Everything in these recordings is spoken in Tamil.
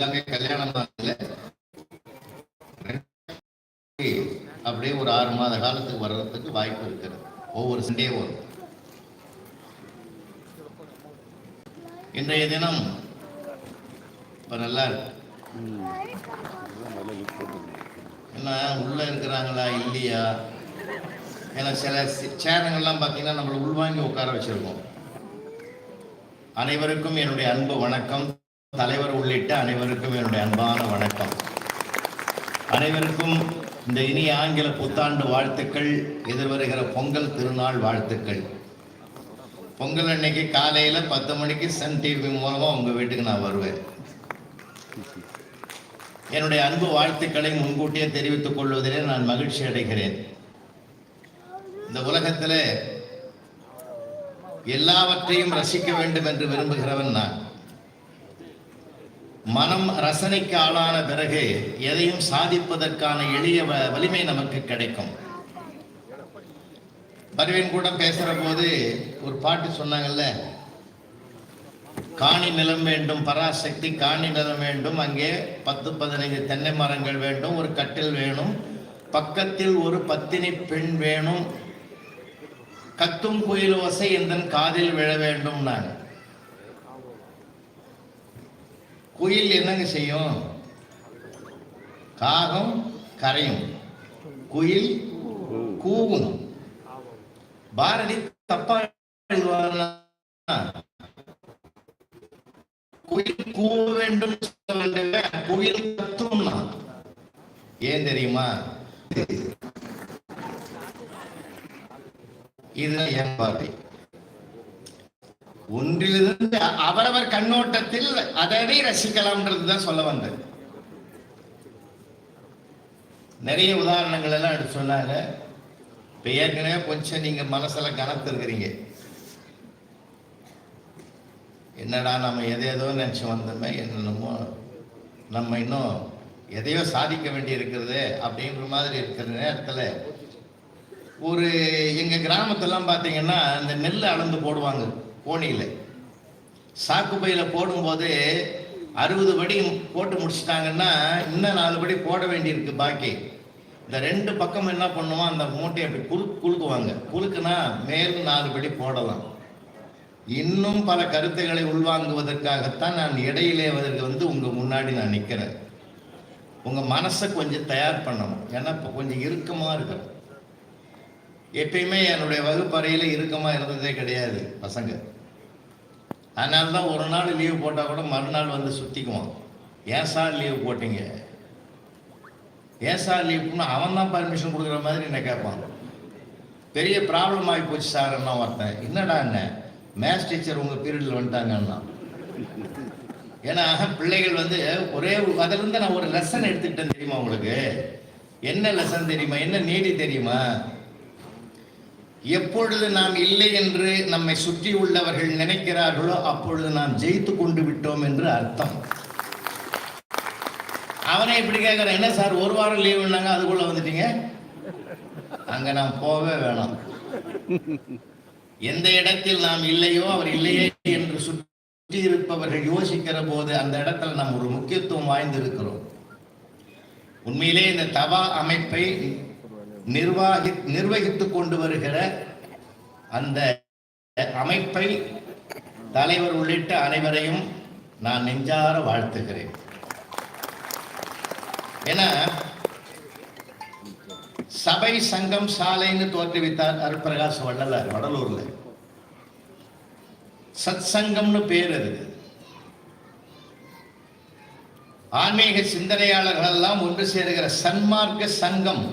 எல்லாமே கல்யாணம் ஆகல அப்படியே ஒரு ஆறு மாத காலத்துக்கு வர்றதுக்கு வாய்ப்பு இருக்கிறது. ஒவ்வொரு சண்டே வரும் இன்றைய தினம் இப்ப நல்லா இருக்கு. என்ன உள்ள இருக்கிறாங்களா இல்லையா? ஏன்னா சில சி- சேரங்கள்லாம் பார்த்தீங்கன்னா நம்மளை உள்வாங்கி உட்கார வச்சிருக்கோம். அனைவருக்கும் என்னுடைய அன்பு வணக்கம். தலைவர் உள்ளிட்ட அனைவருக்கும் என்னுடைய அன்பான வணக்கம். அனைவருக்கும் இந்த இனிய ஆங்கில புத்தாண்டு வாழ்த்துக்கள் எதிர்வருகிற பொங்கல் திருநாள் வாழ்த்துக்கள். பொங்கல் அன்னைக்கு காலையில பத்து மணிக்கு சன் டிவி மூலமா உங்க வீட்டுக்கு நான் வருவேன். என்னுடைய அன்பு வாழ்த்துக்களை முன்கூட்டியே தெரிவித்துக் கொள்வதிலே நான் மகிழ்ச்சி அடைகிறேன். இந்த உலகத்திலே எல்லாவற்றையும் ரசிக்க வேண்டும் என்று விரும்புகிறவன் நான். மனம் ரசனைக்கு ஆளான பிறகு எதையும் சாதிப்பதற்கான எளிய வ- வலிமை நமக்கு கிடைக்கும். பருவின் கூட பேசுற போது ஒரு பாட்டு சொன்னாங்கல்ல? காணி நிலம் வேண்டும் பராசக்தி காணி நிலம் வேண்டும் அங்கே பத்து பதினைந்து தென்னை மரங்கள் வேண்டும் ஒரு கட்டில் வேணும் பக்கத்தில் ஒரு பத்தினி பெண் வேணும் கத்தும் குயில் ஓசை எந்தன் காதில் விழ வேண்டும் நான் குயில் என்னங்க செய்யும்? காகம் கரையும். குயில் கூவும் பாரதி தப்பா குயில் கூவ வேண்டும் சொல்ல குயில் கத்தும்னா. ஏன் தெரியுமா? இதுதான் என் பார்வை. ஒன்றிலிருந்து அவரவர் கண்ணோட்டத்தில் அதனை ரசிக்கலாம்ன்றது தான் சொல்ல வந்தது. நிறைய உதாரணங்கள் எல்லாம் எடுத்து சொன்னாங்க. இப்ப ஏற்கனவே கொஞ்சம் நீங்க மனசுல கனத்திருக்கிறீங்க என்னடா நம்ம எதை ஏதோ நினைச்சு வந்தோமே என்னென்னமோ நம்ம இன்னும் எதையோ சாதிக்க வேண்டி இருக்கிறது அப்படின்ற மாதிரி இருக்கிற நேரத்தில் ஒரு எங்கள் கிராமத்தெல்லாம் பார்த்தீங்கன்னா இந்த நெல் அளந்து போடுவாங்க. கோணியில சாக்கு பையில போடும்போது அறுபது படி போட்டு முடிச்சிட்டாங்கன்னா இன்னும் நாலு படி போட வேண்டியிருக்கு பாக்கி. இந்த ரெண்டு பக்கம் என்ன பண்ணுவோம் அந்த மூட்டையை அப்படி குலு குலுக்குவாங்க. குலுக்குனா மேலும் நாலு படி போடலாம். இன்னும் பல கருத்துக்களை உள்வாங்குவதற்காகத்தான் நான் இடையிலே அதற்கு வந்து உங்கள் முன்னாடி நான் நிற்கிறேன் உங்கள் மனசை கொஞ்சம் தயார் பண்ணணும். ஏன்னா இப்போ கொஞ்சம் இறுக்கமாக இருக்கணும் எப்பயுமே என்னுடைய வகுப்பறையில் இறுக்கமாக இருந்ததே கிடையாது பசங்க. அதனால தான் ஒரு நாள் லீவ் போட்டால் கூட மறுநாள் வந்து சுற்றிக்குவான் ஏன் சார் லீவ் போட்டீங்க? ஏன் சார் லீவுனா அவன் தான் பர்மிஷன் கொடுக்குற மாதிரி என்ன கேட்பான். பெரிய ப்ராப்ளம் ஆகி போச்சு சார் என்ன ஒருத்தன். என்னடா என்ன? மேத்ஸ் டீச்சர் உங்கள் பீரியடில் வந்துட்டாங்கன்னா ஏன்னா பிள்ளைகள் வந்து ஒரே அதிலிருந்து நான் ஒரு லெசன் எடுத்துக்கிட்டேன் தெரியுமா உங்களுக்கு? என்ன லெசன் தெரியுமா? என்ன நீடி தெரியுமா? எப்பொழுது நாம் இல்லை என்று நம்மை சுற்றி உள்ளவர்கள் நினைக்கிறார்களோ அப்பொழுது நாம் ஜெயித்து கொண்டு விட்டோம் என்று அர்த்தம். அவனை இப்படி கேட்கிறேன் என்ன சார் ஒரு வாரம் லீவுன்னாங்க அதுக்குள்ள வந்துட்டீங்க? அங்க நாம் போகவே வேணாம். எந்த இடத்தில் நாம் இல்லையோ அவர் இல்லையே என்று சுற்றி இருப்பவர்கள் யோசிக்கிற போது அந்த இடத்துல நாம் ஒரு முக்கியத்துவம் வாய்ந்திருக்கிறோம். உண்மையிலே இந்த தவா அமைப்பை நிர்வாகி நிர்வகித்துக் கொண்டு வருகிற அந்த அமைப்பை தலைவர் உள்ளிட்ட அனைவரையும் நான் நெஞ்சார வாழ்த்துகிறேன். ஏன்னா சபை சங்கம் சாலைன்னு தோற்றுவித்தார் அருட்பிரகாஷ் வள்ளலார் வடலூர்ல. சத் சங்கம்னு பேர் அது. ஆன்மீக சிந்தனையாளர்கள் எல்லாம் ஒன்று சேருகிற சன்மார்க்க சங்கம்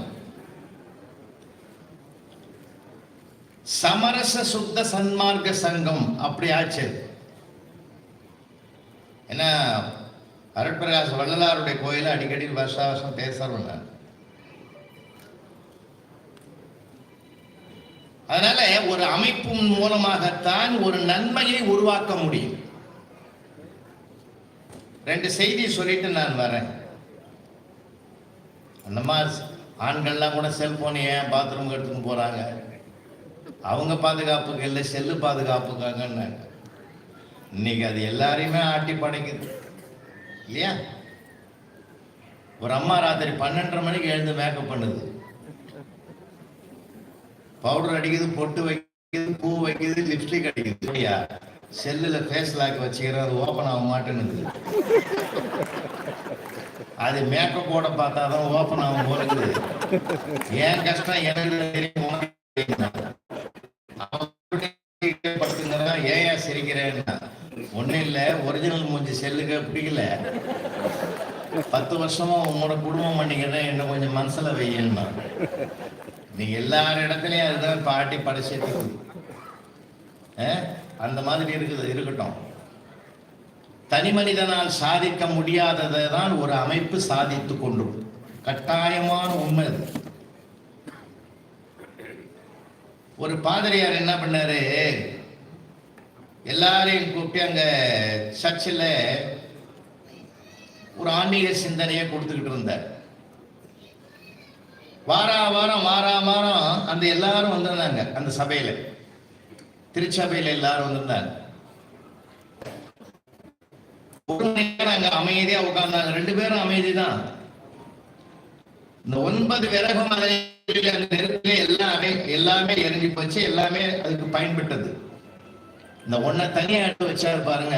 சமரச சுத்த சன்மார்க்க சங்கம் அப்படி ஆச்சு. ஏன்னா அருட்பிரகாஷ் வள்ளலாருடைய கோயில அடிக்கடி வருஷா வருஷம் பேசுறோம் நான் அதனால ஒரு அமைப்பின் மூலமாகத்தான் ஒரு நன்மையை உருவாக்க முடியும். ரெண்டு செய்தி சொல்லிட்டு நான் வரேன். அந்த மாதிரி ஆண்கள்லாம் கூட செல்போன் ஏன் பாத்ரூம் எடுத்துன்னு போறாங்க? அவங்க பாதுகாப்புக்கு இல்லை செல்லு பாதுகாப்புக்காங்கன்னாங்க இன்னைக்கு அது எல்லாரையுமே ஆட்டி படைக்குது. இல்லையா? ஒரு அம்மா ராத்திரி பன்னெண்டரை மணிக்கு எழுந்து மேக்கப் பண்ணுது. பவுடர் அடிக்குது பொட்டு வைக்குது பூ வைக்குது லிப்ஸ்டிக் அடிக்குது. இல்லையா செல்லுல ஃபேஸ் லாக் வச்சுக்கிறேன் அது ஓப்பன் ஆக மாட்டேன்னு அது மேக்கப் போட பார்த்தா தான் ஓப்பன் ஆகும் போலுக்குது ஏன் கஷ்டம்? எனக்கு தெரியும். ஏன் ஏன் ஒண்ணும் இல்ல ஒரிஜினல் மூஞ்சி செல்லுக்கு பிடிக்கல. பத்து வருஷமா உங்களோட குடும்பம் பண்ணிக்கிறேன் என்ன கொஞ்சம் மனசுல வையன்னா. நீ எல்லா இடத்துலயும் அதுதான் பாட்டி படைச்சிட்டு அந்த மாதிரி இருக்குது இருக்கட்டும். தனி மனிதனால் சாதிக்க முடியாததை தான் ஒரு அமைப்பு சாதித்து கொண்டும் கட்டாயமான உண்மை அது. ஒரு பாதிரியார் என்ன பண்ணாரு? எல்லாரையும் கூப்பிட்டு அங்க சர்ச்சில் ஒரு ஆன்மீக சிந்தனையை கொடுத்துக்கிட்டு இருந்தார். வாரா வாரம் வாரா வாரம் அந்த எல்லாரும் வந்திருந்தாங்க அந்த சபையில. திருச்சபையில எல்லாரும் வந்திருந்தாங்க. ஒரு மணி நேரம் அங்க அமைதியா உட்கார்ந்தாங்க. ரெண்டு பேரும் அமைதி தான் இந்த ஒன்பது விறகும் அதை அந்த எல்லாமே எல்லாமே எரிஞ்சு போச்சு. எல்லாமே அதுக்கு பயன்பட்டது. இந்த ஒன்ன தனியா எடுத்து வச்சாரு பாருங்க.